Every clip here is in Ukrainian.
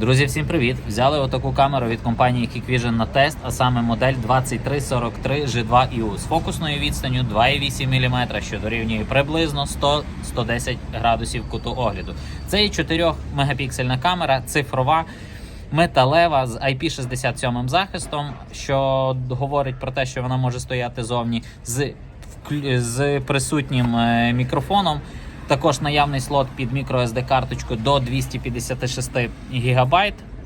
Друзі, всім привіт! Взяли отаку камеру від компанії Hikvision на тест, а саме модель 2343 G2EU з фокусною відстанню 2,8 мм, що дорівнює приблизно 100-110 градусів куту огляду. Це і 4 мегапіксельна камера, цифрова. Металева з IP67 захистом, що говорить про те, що вона може стояти зовні з, з присутнім е, мікрофоном. Також наявний слот під microSD карточку до 256 ГБ,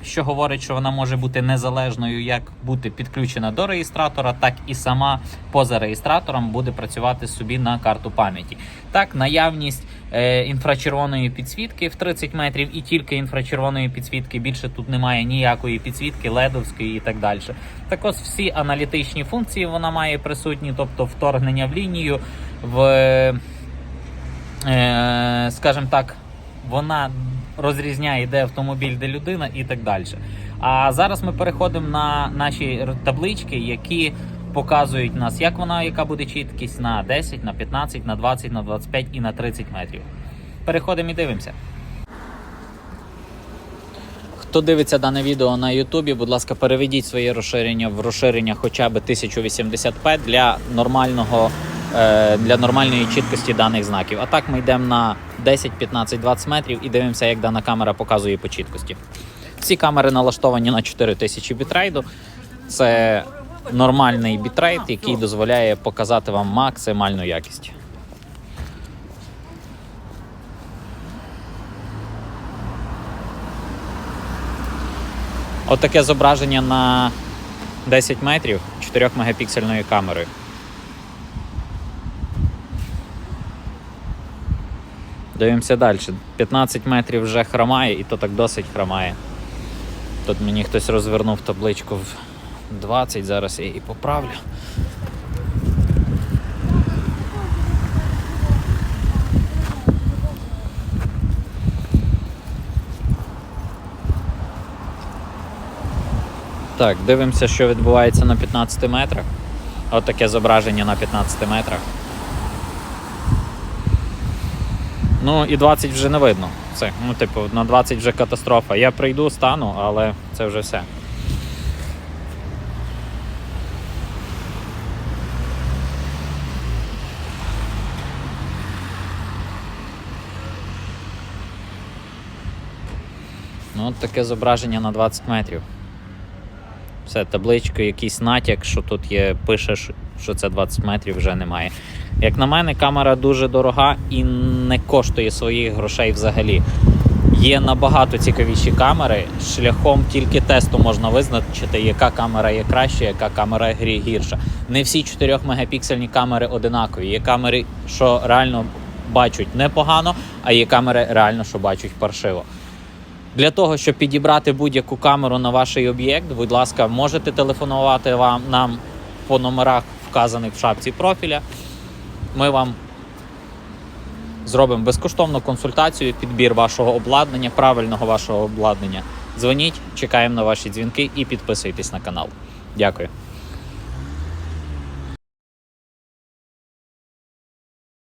що говорить, що вона може бути незалежною, як бути підключена до реєстратора, так і сама поза реєстратором буде працювати собі на карту пам'яті. Так, наявність е, інфрачервоної підсвітки в 30 метрів і тільки інфрачервоної підсвітки. Більше тут немає ніякої підсвітки, ледовської і так далі. Також всі аналітичні функції вона має присутні, тобто вторгнення в лінію, в скажімо так, вона розрізняє, де автомобіль, де людина і так далі. А зараз ми переходимо на наші таблички, які показують нас, як вона, яка буде чіткість на 10, на 15, на 20, на 25 і на 30 метрів. Переходимо і дивимося. Хто дивиться дане відео на Ютубі, будь ласка, переведіть своє розширення в розширення хоча б 1080p для нормального е, для нормальної чіткості даних знаків. А так ми йдемо на 10, 15, 20 метрів і дивимося, як дана камера показує по чіткості. Ці камери налаштовані на 4000 бітрейду. Це нормальний бітрейт, який дозволяє показати вам максимальну якість. Отаке зображення на 10 метрів 4 мегапіксельною камерою. Дивимося далі. 15 метрів вже хромає, і то так досить хромає. Тут мені хтось розвернув табличку в 20, зараз я її поправлю. Так, дивимося, що відбувається на 15 метрах. От таке зображення на 15 метрах. Ну і 20 вже не видно. Це, ну, типу, на 20 вже катастрофа. Я прийду, стану, але це вже все. Ну, таке зображення на 20 метрів. Все, табличка, якийсь натяк, що тут є, пише, що- це 20 метрів, вже немає. Як на мене, камера дуже дорога і не коштує своїх грошей взагалі. Є набагато цікавіші камери. Шляхом тільки тесту можна визначити, яка камера є краща, яка камера гірша. Не всі 4 мегапіксельні камери одинакові. Є камери, що реально бачать непогано, а є камери реально, що бачать паршиво. Для того, щоб підібрати будь-яку камеру на ваш об'єкт, будь ласка, можете телефонувати вам нам по номерах, вказаних в шапці профіля. Ми вам зробимо безкоштовну консультацію, підбір вашого обладнання, правильного вашого обладнання. Дзвоніть, чекаємо на ваші дзвінки і підписуйтесь на канал. Дякую.